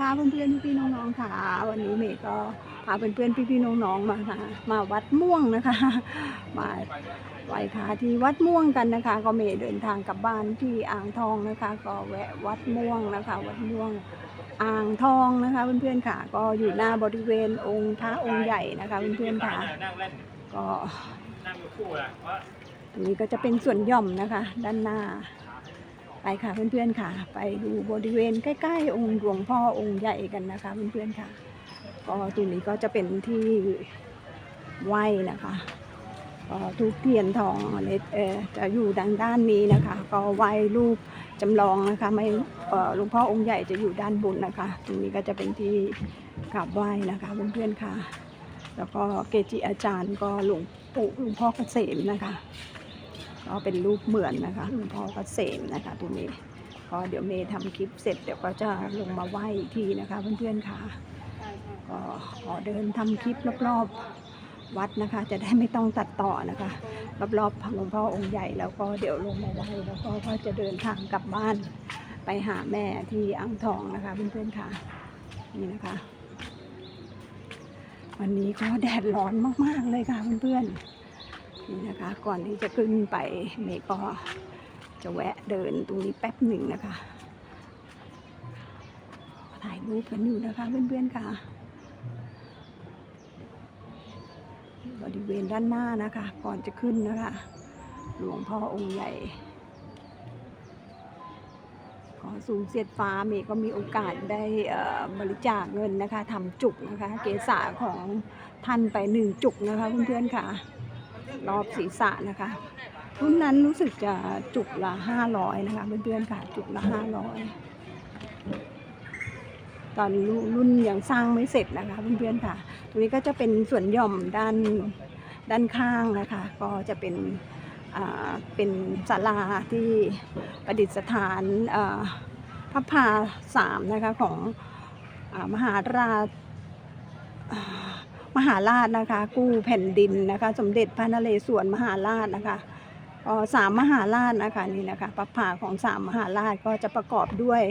ค่ะเพื่อนๆพี่ๆน้องๆค่ะ วันนี้เมย์ก็พาเพื่อนๆพี่ๆน้องๆมาค่ะมาวัดม่วงนะคะ มาไหว้พระที่วัดม่วงกันนะคะ ก็เมย์เดินทางกลับบ้านที่อ่างทองนะคะ ก็แวะวัดม่วงนะคะ วัดม่วงอ่างทองนะคะ เพื่อนๆค่ะ ก็อยู่หน้าบริเวณองค์พระองค์ใหญ่นะคะเพื่อนๆค่ะนั่งเล่นก็นั่งอยู่คู่อะเพราะอันนี้ก็จะเป็นส่วนหย่อมนะคะ ด้านหน้า ไปค่ะเพื่อนๆค่ะ ไปดูบริเวณใกล้ๆ องค์หลวงพ่อองค์ใหญ่กันนะคะเพื่อนๆค่ะ ก็ตรงนี้ก็จะเป็นที่ไหว้นะคะก็ทุกเทียนทองเล็ดเออจะอยู่ดังด้านนี้นะคะ ก็ไหว้รูปจำลองนะคะไม่หลวงพ่อองค์ใหญ่จะอยู่ด้านบนนะคะ ตรงนี้ก็จะเป็นที่กราบไหว้นะคะเพื่อนๆค่ะ แล้วก็เกจิอาจารย์ก็หลวงปู่หลวงพ่อเกษมนะคะ ก็เป็นรูปเหมือนนะคะหลวงพ่อเกษมนะคะตรงนี้ก็เดี๋ยวเมย์ทำคลิปเสร็จเดี๋ยวก็จะลงมาไหว้อีกทีนะคะเพื่อนๆค่ะก็ขอเดินทำคลิปรอบๆวัดนะคะ จะได้ไม่ต้องตัดต่อนะคะรอบๆหลวงพ่อองค์ใหญ่แล้วก็เดี๋ยวลงมาไหว้แล้วก็ก็จะเดินทางกลับบ้านไปหาแม่ที่อ่างทองนะคะเพื่อนๆค่ะนี่นะคะ วันนี้ก็แดดร้อนมากๆเลยค่ะเพื่อนๆ นี่นะคะ ก่อนที่จะขึ้นไปเมย์ก็จะแวะเดินตรงนี้แป๊บหนึ่งนะคะถ่ายรูปกันอยู่นะคะเพื่อนๆค่ะ บริเวณด้านหน้านะคะ ก่อนจะขึ้นนะคะ หลวงพ่อองค์ใหญ่ ขอสูงเสียดฟ้าเมย์ก็มีโอกาสได้บริจาคเงินนะคะทำจุกนะคะ เกษาของท่านไปหนึ่งจุกนะคะเพื่อนๆค่ะ รอบศีรษะนะคะรุ่นนั้นรู้สึกจะจุกละห้าร้อยนะคะเพื่อนๆค่ะจุกละห้าร้อยตอนรุ่นยังสร้างไม่เสร็จนะคะเพื่อนๆค่ะ ตรงนี้ก็จะเป็นส่วนหย่อมด้านด้านข้างนะคะ ก็จะเป็นเป็นศาลาที่ประดิษฐานพระพาสามนะคะของอมหาราช มหาราชนะคะ กู้แผ่นดินนะคะ สมเด็จพระนเรศวรมหาราชนะคะสามมหาราชนะคะนี่นะคะพระพาของสามมหาราชก็จะประกอบด้วย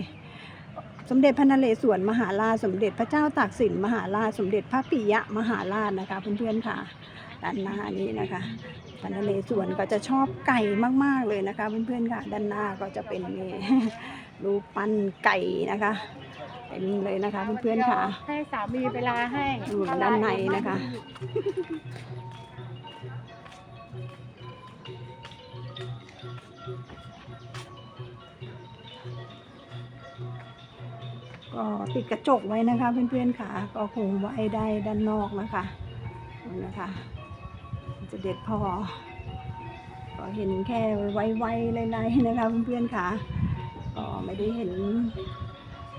สมเด็จพระนเรศวรมหาราช สมเด็จพระเจ้าตากสินมหาราช สมเด็จพระปิยะมหาราชนะคะเพื่อนๆค่ะด้านหน้านี้นะคะพระนเรศวรก็จะชอบไก่มากๆเลยนะคะเพื่อนๆค่ะ ด้านหน้าก็จะเป็นรูปปั้นไก่นะคะ ต็มเลยนะคะเพื่อนๆค่ะ ให้สามีเวลาให้อยู่ด้านในนะคะ ก็ปิดกระจกไว้นะคะเพื่อนๆค่ะ ก็คงไว้ได้ด้านนอกนะคะนี่นะคะจะเด็ดพอ ก็เห็นแค่ไวๆไล่ๆนะคะเพื่อนๆค่ะ ก็ไม่ได้เห็น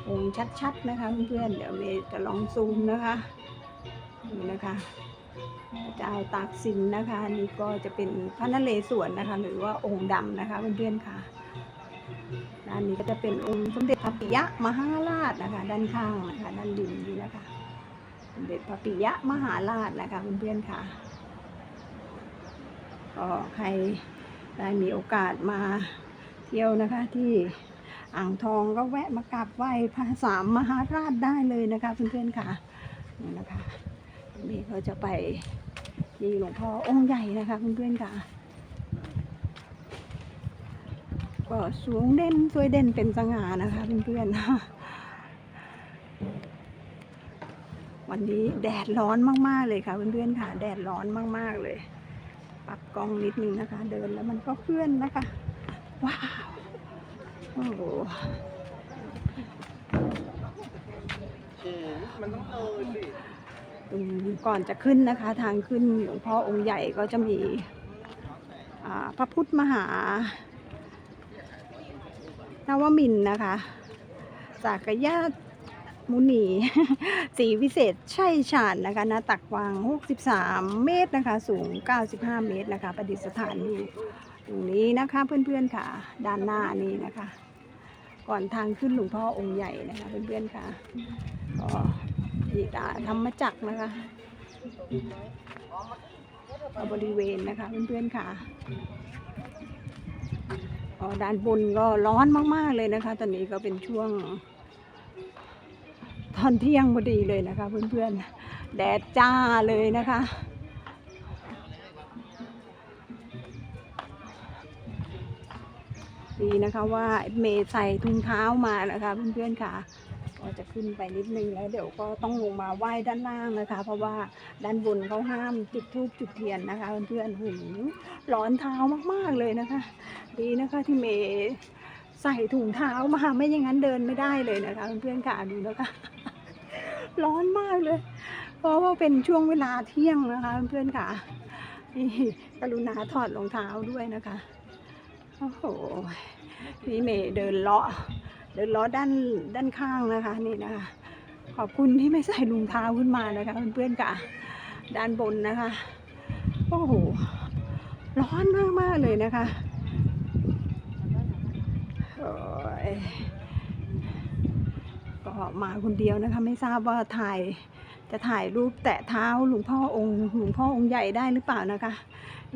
องค์ชัดๆนะคะเพื่อนๆเดี๋ยวเมย์จะลองซูมนะคะนี่นะคะพระเจ้าตากสินนะคะนนี่ก็จะเป็นพระนเรศวรนะคะ หรือว่าองค์ดำนะคะเพื่อนๆค่ะด้านนี้ก็จะเป็นองค์สมเด็จพระปิยะมหาราชนะคะ ด้านข้างนะคะด้านริมนี้นะคะ สมเด็จพระปิยะมหาราชนะคะเพื่อนๆค่ะก็ใครได้มีโอกาสมาเที่ยวนะคะที่ อ่างทองก็แวะมากราบไหว้พระสามมหาราชได้เลยนะคะเพื่อนๆค่ะนี่นะคะนี่เขาจะไปที่หลวงพ่อองค์ใหญ่นะคะเพื่อนๆค่ะก็สูงเด่นสวยเด่นเป็นสง่านะคะเพื่อนๆวันนี้แดดร้อนมากๆเลยค่ะเพื่อนๆค่ะ แดดร้อนมากๆเลย ปรับกล้องนิดนึงนะคะ เดินแล้วมันก็เคลื่อนนะคะ ว้าว โอ้โหมันต้องเออสิก่อนจะขึ้นนะคะ ทางขึ้นหลวงพ่อองค์ใหญ่ก็จะมีพระพุทธมหานวมินน์นะคะ สากยามุนีสีวิเศษใช่ชาญนะคะหน้าตักวาง 63 เมตรนะคะ สูง 95 เมตรนะคะ ประดิษฐานอยู่ตรงนี้นะคะเพื่อนๆค่ะ ด้านหน้านี้นะคะ ก่อนทางขึ้นหลวงพ่อองค์ใหญ่นะคะเพื่อนๆค่ะก็อีกอ่าธรรมจักรนะคะบริเวณนะคะเพื่อนๆค่ะด้านบนก็ร้อนมากๆเลยนะคะ ตอนนี้ก็เป็นช่วงตอนเที่ยงพอดีเลยนะคะ เพื่อนๆ แดดจ้าเลยนะคะ ดีนะคะว่าเมย์ใส่ถุงเท้ามานะคะเพื่อนๆค่ะก็จะขึ้นไปนิดนึงแล้วเดี๋ยวก็ต้องลงมาไหว้ด้านล่างนะคะ เพราะว่าด้านบนเขาห้ามจุดธูปจุดเทียนนะคะเพื่อนๆหูร้อนเท้ามากๆเลยนะคะ ดีนะคะที่เมย์ใส่ถุงเท้ามาไม่อย่างนั้นเดินไม่ได้เลยนะคะเพื่อนๆค่ะดูนะคะ ร้อนมากเลย เพราะว่าเป็นช่วงเวลาเที่ยงนะคะเพื่อนๆค่ะนี่กรุณาถอดรองเท้าด้วยนะคะ โอ้โห นี่เมย์เดินเลาะ เดินเล้อด้านด้านข้างนะคะนี่นะคะ ขอบคุณที่ไม่ใส่รองเท้าขึ้นมานะคะเพื่อนๆค่ะ ด้านบนนะคะ โอ้โห ร้อนมากมากเลยนะคะก็มาคนเดียวนะคะ ไม่ทราบว่าถ่าย จะถ่ายรูปแตะเท้าหลวงพ่อองค์หลวงพ่อองค์ใหญ่ได้หรือเปล่านะคะ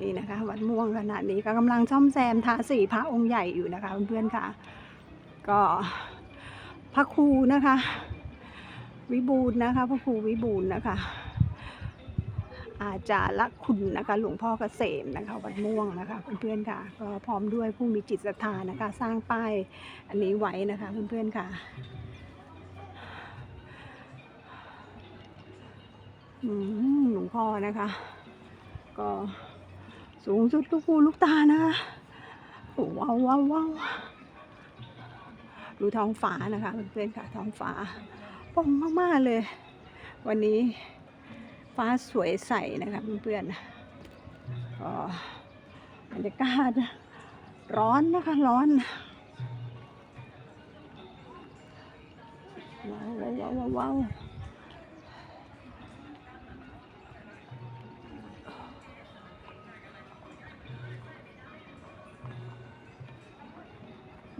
นี่นะคะ วัดม่วงขนาดนี้ก็กำลังซ่อมแซมทาสีพระองค์ใหญ่อยู่นะคะเพื่อนๆค่ะ ก็พระครูนะคะ วิบูลย์นะคะ พระครูวิบูลย์นะคะ อาจารย์ละคุณนะคะ หลวงพ่อเกษมนะคะ วัดม่วงนะคะ เพื่อนๆค่ะ ก็พร้อมด้วยผู้มีจิตศรัทธานะคะ สร้างป้ายอันนี้ไว้นะคะเพื่อนๆค่ะ หลวงพ่อนะคะ ก็สูงสุดลูกหูลูกตานะคะโอ้ว้าวว้าวว้าวดูท้องฟ้านะคะเพื่อนๆค่ะท้องฟ้าป่องมากๆเลย วันนี้ฟ้าสวยใสนะคะเพื่อนๆก็บรรยากาศร้อนนะคะร้อนว้าวว้าวว้าวว้าว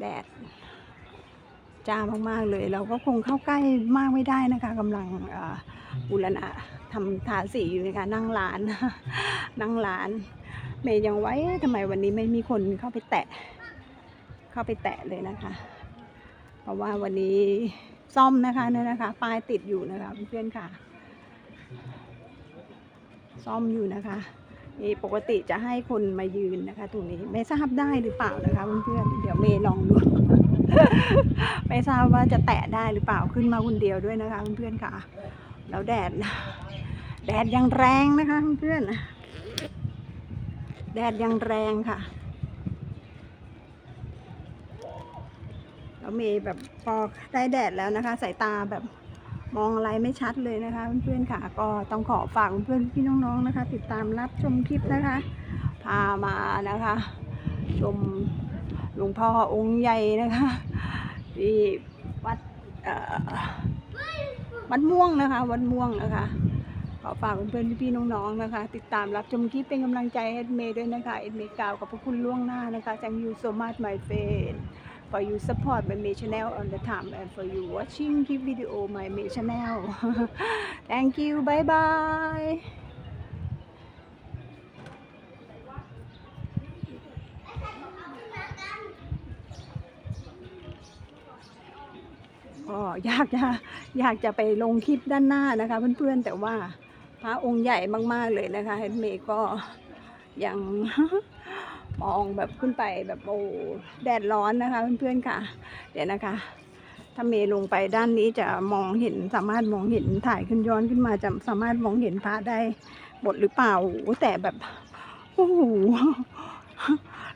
แดดจ้ามากๆเลย เราก็คงเข้าใกล้มากไม่ได้นะคะกำลังอ่อบูรณะทำทาสีอยู่ในการนั่งร้าน นั่งร้าน เมย์ยังไว้ทำไมวันนี้ไม่มีคนเข้าไปแตะ เข้าไปแตะเลยนะคะ เพราะว่าวันนี้ซ่อมนะคะเนี่ยนะคะป้ายติดอยู่นะคะเพื่อนๆค่ะ ซ่อมอยู่นะคะ นี่ปกติจะให้คนมายืนนะคะตรงนี้ไม่ทราบได้หรือเปล่านะคะเพื่อนๆเดี๋ยวเมย์ลองดู ไม่ทราบว่าจะแตะได้หรือเปล่าขึ้นมาคนเดียวด้วยนะคะเพื่อนๆค่ะ แล้วแดด แดดยังแรงนะคะเพื่อนๆแดดยังแรงค่ะแล้วเมย์แบบพอได้แดดแล้วนะคะ สายตาแบบ มองอะไรไม่ชัดเลยนะคะเพื่อนๆค่ะก็ต้องขอฝากเพื่อนๆพี่น้องๆนะคะ ติดตามรับชมคลิปนะคะ พามานะคะ ชมหลวงพ่อองค์ใหญ่นะคะ ที่วัดเอ่อวัดม่วงนะคะ วัดม่วงนะคะขอฝากเพื่อนๆพี่ๆน้องๆนะคะ ติดตามรับชมคลิปเป็นกำลังใจให้เอ็ดเมย์ด้วยนะคะเอ็ดเมย์กล่าวกับพระคุณล่วงหน้านะคะ thank you so much my friend for you support my May channel on the time and for you watching this video my May channel thank you bye bye ก็อยากจะอยากจะไปลงคลิปด้านหน้านะคะ เพื่อนๆแต่ว่าพระองค์ใหญ่มากๆเลยนะคะเฮดเมย์ก็ยัง มองแบบขึ้นไปแบบโอ้แดดร้อนนะคะเพื่อนๆค่ะ เดี๋ยวนะคะ ถ้าเมลงไปด้านนี้จะมองเห็นสามารถมองเห็นถ่ายขึ้นย้อนขึ้นมาจะสามารถมองเห็นพระได้หมดหรือเปล่าแต่แบบโอ้โห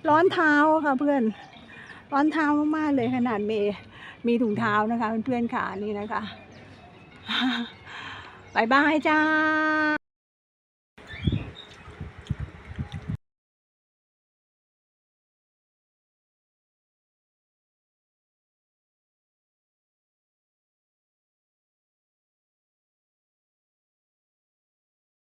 ร้อนเท้าค่ะเพื่อน ร้อนเท้ามากๆเลยขนาดเมย์มีถุงเท้านะคะเพื่อนๆค่ะนี่นะคะบายบายจ้า